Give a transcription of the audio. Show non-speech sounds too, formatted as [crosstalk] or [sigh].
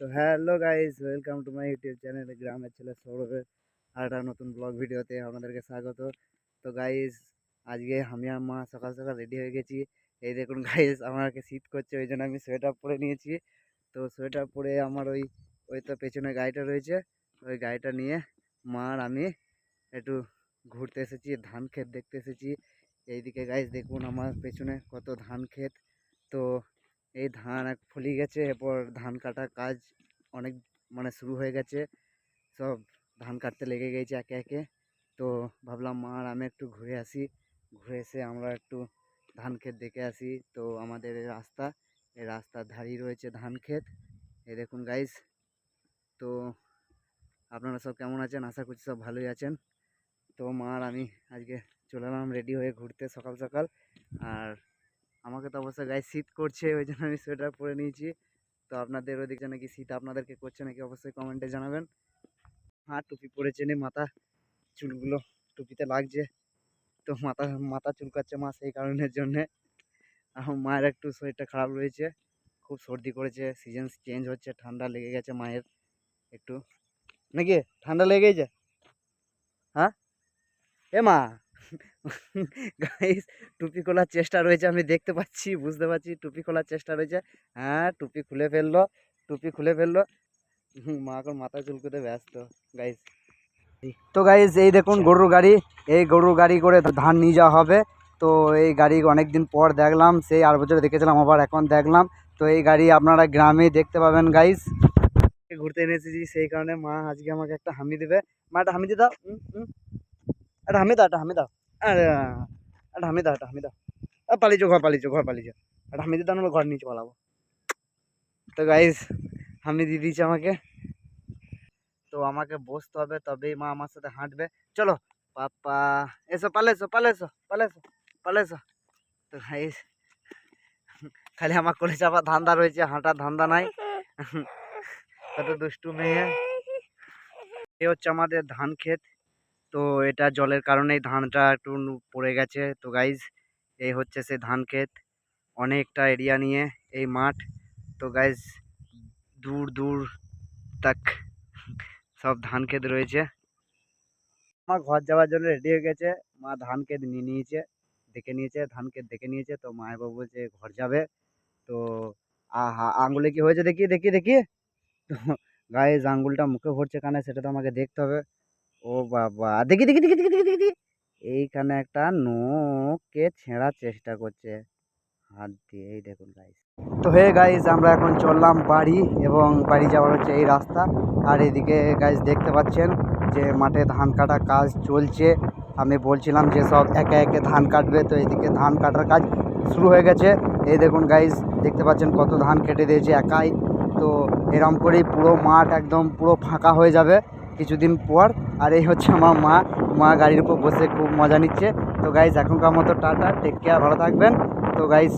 তো hello guys, welcome to my YouTube channel, গ্রামের ছেলে সৌরভের আর একটা নতুন ব্লগ ভিডিওতে আপনাদেরকে স্বাগত। তো গাইস, আজকে আমি আর মা সকাল সকাল রেডি হয়ে গেছি। এই দেখুন গাইস, আমাকে শীত করছে, ওই জন্য আমি সোয়েটার পরে নিয়েছি। তো সোয়েটার পরে আমার ওই ওই তো পেছনে গাড়িটা রয়েছে। ওই গাড়িটা নিয়ে মা আর আমি একটু ঘুরতে এসেছি, ধান ক্ষেত দেখতে এসেছি। এইদিকে গাইস দেখুন আমার পেছনে কত ধান ক্ষেত। তো এই ধান এক ফলি গেছে, এরপর ধান কাটা কাজ অনেক মানে শুরু হয়ে গেছে। সব ধান কাটতে লেগে গেছে একে একে। তো ভাবলাম, মা আর আমি একটু ঘুরে আসি। ঘুরে এসে আমরা একটু ধান ক্ষেত দেখে আসি। তো আমাদের এই রাস্তা, এই রাস্তার ধারেই রয়েছে ধান ক্ষেত। এই দেখুন গাইস তো আপনারা সব কেমন আছেন? আশা করছি সব ভালোই আছেন। তো মা আর আমি আজকে চলে এলাম রেডি হয়ে ঘুরতে সকাল সকাল। আর আমাকে তো অবশ্য গায়ে শীত করছে, ওই জন্য আমি সোয়েটার পরে নিয়েছি। তো আপনাদের ওদিকে নাকি শীত আপনাদেরকে করছে নাকি অবশ্যই কমেন্টে জানাবেন। হ্যাঁ টুপি পরেছে নি মাথা, চুলগুলো টুপিতে লাগছে। তো মাথা মাথা চুলকাচ্ছে মা সেই কারণের জন্যে। আমার মায়ের একটু শরীরটা খারাপ রয়েছে, খুব সর্দি করেছে সিজন চেঞ্জ হচ্ছে, ঠান্ডা লেগে গেছে মায়ের একটু। নাকি? ঠান্ডা লেগে গেছে? হ্যাঁ? এ মা! [laughs] গাইস টুপি খোলার চেষ্টা রয়েছে আমি দেখতে পাচ্ছি বুঝতে পারছি টুপি খোলার চেষ্টা রয়েছে। হ্যাঁ টুপি খুলে ফেলল টুপি খুলে ফেলল। মা এখন মাথা চুলকোতে ব্যস্ত গাইস তো গাইস এই দেখুন গরুর গাড়ি এই গরুর গাড়ি করে ধান নিয়ে যাওয়া হবে। তো এই গাড়ি অনেক দিন পর দেখলাম সেই আর বছর দেখেছিলাম আবার এখন দেখলাম। তো এই গাড়ি আপনারা গ্রামে দেখতে পাবেন গাইস ঘুরতে এনে এসেছি সেই কারণে মা আজকে আমাকে একটা হামি দেবে। মা একটা হামি দিয়ে দাও। একটা হামি দাও একটা হামি দাও। আরে হামি দাও হামি দাও। পালিয়েছো ঘর পালিয়েছো ঘর পালিয়েছো হামি দিয়ে দাও ঘর নিচে পালাবো। তো গাইস হামি দিয়ে দিয়েছে আমাকে। তো আমাকে বসতে হবে, তবেই মা আমার সাথে হাঁটবে। চলো, পাপা, এসো পালে এসো পালে এসো পালে এসো পালে এসো। তো গাইস খালি আমার কোলে চাপা ধান্দা রয়েছে, হাঁটার ধান্দা নাই। কত দুষ্টু মেয়ে। এ হচ্ছে আমাদের ধান ক্ষেত। তো এটা জলের কারণেই ধানটা একটু পড়ে গেছে। তো গাইজ এই হচ্ছে সে ধান ক্ষেত। অনেকটা এরিয়া নিয়ে এই মাঠ। তো গাইজ দূর দূর তাক সব ধান ক্ষেত রয়েছে। মা ঘর যাওয়ার জন্য রেডি হয়ে গেছে। মা ধান ক্ষেত নিয়ে নিয়েছে, দেখে নিয়েছে, ধান ক্ষেত দেখে নিয়েছে। তো মায়ের বাবু বলছে ঘর যাবে। তো আহা, আঙুলে কি হয়েছে দেখি দেখি দেখি? তো গাইজ আঙুলটা মুখে ভরছে কানে, সেটা তো আমাকে দেখতে হবে। ও বাবা, দেখি দেখি দেখি দেখি দেখি দেখি দেখি। এইখানে একটা নোকে ছেঁড়ার চেষ্টা করছে। হাত দিয়ে, এই দেখুন গাইস তো হে গাইস আমরা এখন চললাম বাড়ি এবং বাড়ি যাওয়ার হচ্ছে এই রাস্তা। আর এদিকে গাইস দেখতে পাচ্ছেন যে মাঠে ধান কাটা কাজ চলছে। আমি বলছিলাম যে সব একে একে ধান কাটবে, তো এদিকে ধান কাটার কাজ শুরু হয়ে গেছে। এই দেখুন গাইস দেখতে পাচ্ছেন কত ধান কেটে দিয়েছে একাই। তো এরম করেই পুরো মাঠ একদম পুরো ফাঁকা হয়ে যাবে। কিছুদিন পর, আর এই হচ্ছে আমার মা। মা গাড়ির উপর বসে খুব মজা নিচ্ছে। তো গাইজ এখনকার মতো টাটা টেক কেয়ার ভালো থাকবেন। তো গাইজ